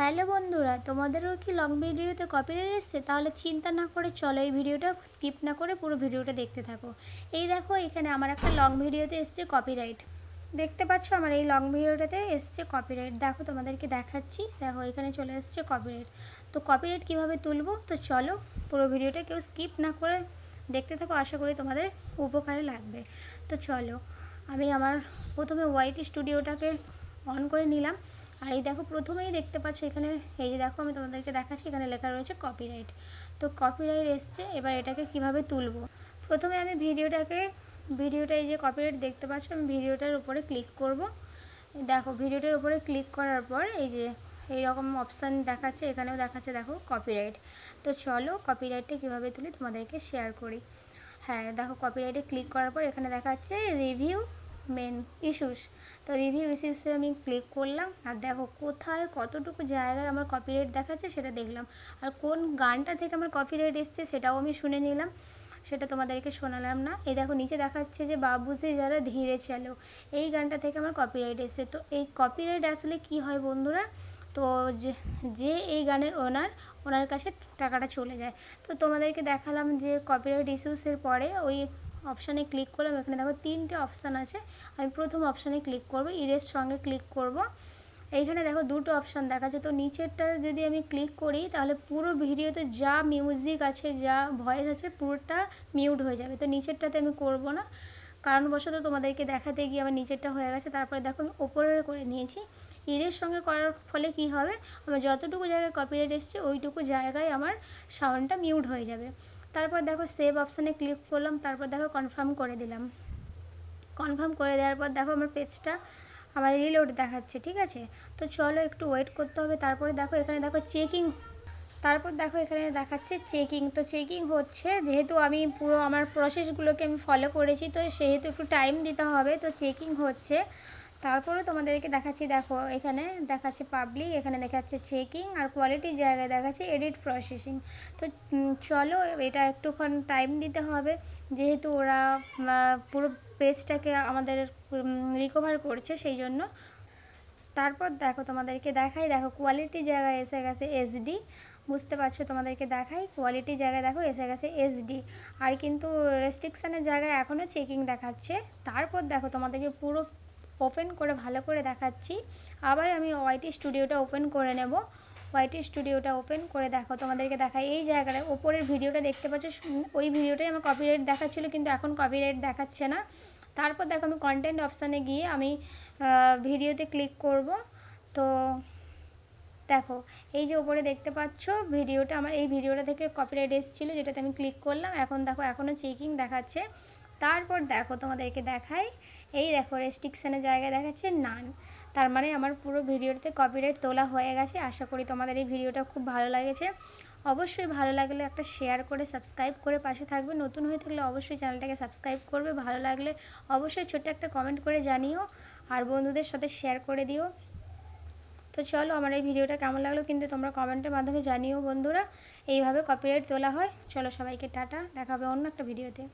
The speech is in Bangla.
হ্যালো বন্ধুরা, তোমাদেরও কি লং ভিডিওতে কপিরাইট এসছে? তাহলে চিন্তা না করে চলো এই ভিডিওটা স্কিপ না করে পুরো ভিডিওটা দেখতে থাকো। এই দেখো, এখানে আমার একটা লং ভিডিওতে এসছে কপিরাইট দেখতে পাচ্ছ আমার এই লং ভিডিওটাতে এসছে কপিরাইট দেখো, তোমাদেরকে দেখাচ্ছি। দেখো, এখানে চলে এসছে কপিরাইট তো কপিরাইট কীভাবে তুলবো? তো চলো, পুরো ভিডিওটা কেউ স্কিপ না করে দেখতে থাকো। আশা করি তোমাদের উপকারে লাগবে। তো চলো, আমি আমার প্রথমে ওয়াইট স্টুডিওটাকে অন করে নিলাম। আর এই দেখো, প্রথমেই দেখতে পাচ্ছ এখানে, এই যে দেখো, আমি তোমাদেরকে দেখাচ্ছি, এখানে লেখা রয়েছে কপিরাইট তো কপিরাইট এসছে, এবার এটাকে কীভাবে তুলবো? প্রথমে আমি ভিডিওটাকে, ভিডিওটা এই যে কপিরাইট দেখতে পাচ্ছ, আমি ভিডিওটার উপরে ক্লিক করব। দেখো, ভিডিওটার উপরে ক্লিক করার পর এই যে এই রকম অপশান দেখাচ্ছে, এখানেও দেখাচ্ছে, দেখো কপিরাইট তো চলো কপিরাইটটা কীভাবে তুলি, তোমাদেরকে শেয়ার করি। হ্যাঁ দেখো কপিরাইটে ক্লিক করার পর এখানে দেখাচ্ছে রিভিউ মেন ইস্যুস তো রিভিউ ইস্যুসে আমি ক্লিক করলাম, আর দেখো কোথায় কতটুকু জায়গায় আমার কপিরাইট দেখাচ্ছে সেটা দেখলাম। আর কোন গানটা থেকে আমার কপিরাইট এসছে সেটাও আমি শুনে নিলাম, সেটা তোমাদেরকে শোনালাম না। এই দেখো নিচে দেখাচ্ছে যে বাবুসে যারা ধীরে চলো, এই গানটা থেকে আমার কপিরাইট এসছে। তো এই কপিরাইট আসলে কি হয় বন্ধুরা? তো যে যে এই গানের ওনার ওনার কাছে টাকাটা চলে যায়। তো তোমাদেরকে দেখালাম যে কপিরাইট ইস্যুসের পরে ওই অপশানে ক্লিক করলাম, এখানে দেখো তিনটে অপশান আছে। আমি প্রথম অপশানে ক্লিক করব ইরেজ সঙ্গে ক্লিক করব। এইখানে দেখো দুটো অপশান দেখাচ্ছে, তো নিচেরটা যদি আমি ক্লিক করি, তাহলে পুরো ভিডিওতে যা মিউজিক আছে, যা ভয়েস আছে, পুরোটা মিউট হয়ে যাবে। তো নিচেরটাতে আমি করব না। কারণবশত তোমাদেরকে দেখাতে গিয়ে আমার নিচেরটা হয়ে গেছে, তারপরে দেখো আমি ওপরের করে নিয়েছি। ইরের সঙ্গে করার ফলে কি হবে? আমার যতটুকু জায়গায় কপিরাইট এসছে, ওইটুকু জায়গায় আমার সাউন্ডটা মিউট হয়ে যাবে। তারপর দেখো সেভ অপশানে ক্লিক করলাম, তারপর দেখো কনফার্ম করে দিলাম। কনফার্ম করে দেওয়ার পর দেখো আমার পেজটা আমার রিলোড দেখাচ্ছে, ঠিক আছে? তো চলো একটু ওয়েট করতে হবে, তারপরে দেখো এখানে দেখো চেকিং তারপর দেখো এখানে দেখাচ্ছে চেকিং তো চেকিং হচ্ছে যেহেতু আমি পুরো আমার প্রসেসগুলোকে আমি ফলো করেছি, তো সেহেতু একটু টাইম দিতে হবে, তো চেকিং হচ্ছে। তারপরে তোমাদেরকে দেখাচ্ছি, দেখো, এখানে দেখাচ্ছে পাবলিক এখানে দেখাচ্ছে চেকিং আর কোয়ালিটির জায়গায় দেখাচ্ছে এডিট প্রসেসিং তো চলো, এটা একটুক্ষণ টাইম দিতে হবে। যেহেতু ওরা পুরো পেজটাকে আমাদের রিকভার করছে সেই জন্য তারপর দেখো, তোমাদেরকে দেখাই, দেখো কোয়ালিটি জায়গায় এসে গেছে এসডি বুঝতে পারছ? তোমাদেরকে দেখাই কোয়ালিটি জায়গায় দেখো, এসে গেছে এসডি আর কিন্তু রেস্ট্রিকশানের জায়গায় এখনও চেকিং দেখাচ্ছে। তারপর দেখো, তোমাদেরকে পুরো ওপেন করে ভালো করে দেখাচ্ছি। আবার আমি ওয়াইটি স্টুডিওটা ওপেন করে নেব। ওয়াইটি স্টুডিওটা ওপেন করে দেখো, তোমাদেরকে দেখাই। এই জায়গাটা ওপরের ভিডিওটা দেখতে পাচ্ছ, ওই ভিডিওটাই আমার কপিরাইট দেখাচ্ছিল, কিন্তু এখন কপিরাইট দেখাচ্ছে না। তারপর দেখো আমি কন্টেন্ট অপশানে গিয়ে আমি ভিডিওতে ক্লিক করব। তো দেখো, এই যে ওপরে দেখতে পাচ্ছ, ভিডিওটা আমার এই ভিডিওটা থেকে কপিরাইট এসেছিল, যেটাতে আমি ক্লিক করলাম। এখন দেখো এখনও চেকিং দেখাচ্ছে। তারপর দেখো তোমাদেরকে দেখাই। এই দেখো রেস্ট্রিকশানের জায়গায় দেখাচ্ছে নান তার মানে আমার পুরো ভিডিওতে কপিরাইট তোলা হয়ে গেছে। আশা করি তোমাদের এই ভিডিওটা খুব ভালো লেগেছে। অবশ্যই ভালো লাগলে একটা শেয়ার করে সাবস্ক্রাইব করে পাশে থাকবে। নতুন হয়ে থাকলে অবশ্যই চ্যানেলটাকে সাবস্ক্রাইব করবে। ভালো লাগলে অবশ্যই ছোট্ট একটা কমেন্ট করে জানিও আর বন্ধুদের সাথে শেয়ার করে দিও। তো চলো আমার এই ভিডিওটা কেমন লাগল কিন্তু তোমরা কমেন্টের মাধ্যমে জানিও বন্ধুরা। এইভাবে কপিরাইট তোলা হয়। চলো সবাইকে টাটা। দেখাবে অন্য একটা ভিডিওতে।